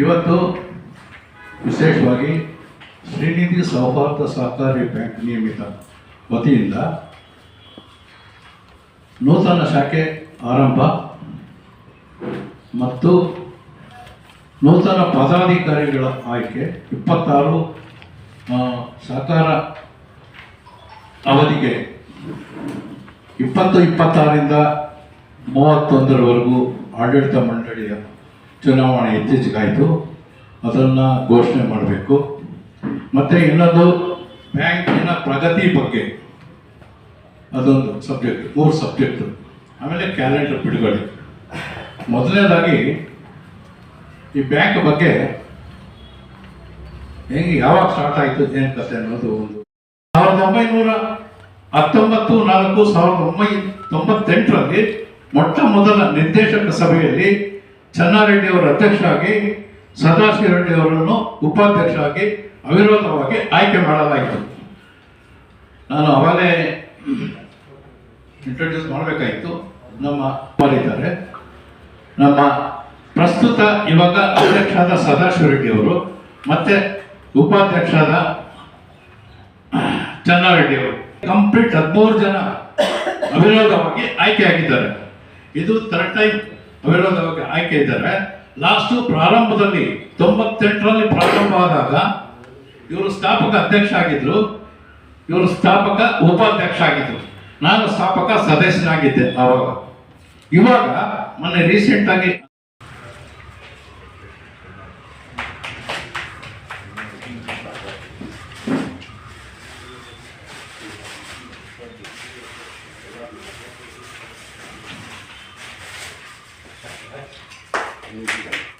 ಇವತ್ತು ವಿಶೇಷವಾಗಿ ಶ್ರೀನಿಧಿ ಸೌಹಾರ್ದ ಸಹಕಾರಿ ಬ್ಯಾಂಕ್ ನಿಯಮಿತ ವತಿಯಿಂದ ನೂತನ ಶಾಖೆ ಆರಂಭ ಮತ್ತು ನೂತನ ಪದಾಧಿಕಾರಿಗಳ ಆಯ್ಕೆ, ಇಪ್ಪತ್ತಾರು ಸಹಕಾರ ಅವಧಿಗೆ ಇಪ್ಪತ್ತು ಇಪ್ಪತ್ತಾರರಿಂದ ಮೂವತ್ತೊಂದರವರೆಗೂ ಆಡಳಿತ ಮಂಡಳಿಯ ಚುನಾವಣೆ ಇತ್ತೀಚೆಗಾಯಿತು. ಅದನ್ನು ಘೋಷಣೆ ಮಾಡಬೇಕು. ಮತ್ತು ಇನ್ನೊಂದು ಬ್ಯಾಂಕಿನ ಪ್ರಗತಿ ಬಗ್ಗೆ. ಅದೊಂದು ಸಬ್ಜೆಕ್ಟ್ ಮೂರು ಸಬ್ಜೆಕ್ಟು ಆಮೇಲೆ ಕ್ಯಾಲೆಂಡರ್ ಬಿಡುಗಡೆ. ಮೊದಲನೇದಾಗಿ ಈ ಬ್ಯಾಂಕ್ ಬಗ್ಗೆ ಹೆಂಗೆ, ಯಾವಾಗ ಸ್ಟಾರ್ಟ್ ಆಯಿತು, ಏನು ಕತೆ ಅನ್ನೋದು ಒಂದು. ಸಾವಿರದ ಒಂಬೈನೂರ ಹತ್ತೊಂಬತ್ತು, ನಾಲ್ಕು, ಸಾವಿರದ ಒಂಬೈನೂರ ತೊಂಬತ್ತೆಂಟರಲ್ಲಿ ಮೊಟ್ಟ ಮೊದಲ ನಿರ್ದೇಶಕ ಸಭೆಯಲ್ಲಿ ಚೆನ್ನಾರೆಡ್ಡಿ ಅವರ ಅಧ್ಯಕ್ಷರಾಗಿ, ಸದಾಶಿವ ರೆಡ್ಡಿ ಅವರನ್ನು ಉಪಾಧ್ಯಕ್ಷರಾಗಿ ಅವಿರೋಧವಾಗಿ ಆಯ್ಕೆ ಮಾಡಲಾಯಿತು. ನಾನು ಅವಾಗಲೇ ಇಂಟ್ರೊಡ್ಯೂಸ್ ಮಾಡಬೇಕಾಯಿತು. ನಮ್ಮ ಮಾಡಿದ್ದಾರೆ ನಮ್ಮ ಪ್ರಸ್ತುತ ಇವಾಗ ಅಧ್ಯಕ್ಷರಾದ ಸದಾಶಿವ ರೆಡ್ಡಿ ಅವರು ಮತ್ತೆ ಉಪಾಧ್ಯಕ್ಷರಾದ ಚನ್ನಾರೆಡ್ಡಿ ಅವರು ಕಂಪ್ಲೀಟ್ ಹದಿಮೂರು ಜನ ಅವಿರೋಧವಾಗಿ ಆಯ್ಕೆಯಾಗಿದ್ದಾರೆ ಇದು ಥರ್ಡ್ ಟೈಮ್. ಅವಿರೋಧವಾಗಿ ಆಯ್ಕೆ ಇದ್ದಾರೆ ಲಾಸ್ಟು ಪ್ರಾರಂಭದಲ್ಲಿ ತೊಂಬತ್ತೆಂಟರಲ್ಲಿ ಪ್ರಾರಂಭ ಆದಾಗ ಇವರು ಸ್ಥಾಪಕ ಅಧ್ಯಕ್ಷ ಆಗಿದ್ರು ಇವರು ಸ್ಥಾಪಕ ಉಪಾಧ್ಯಕ್ಷ ಆಗಿದ್ರು ನಾನು ಸ್ಥಾಪಕ ಸದಸ್ಯನಾಗಿದ್ದೆ ಅವಾಗ ಇವಾಗ ಮೊನ್ನೆ ರೀಸೆಂಟ್ ಆಗಿ আমি দিলাম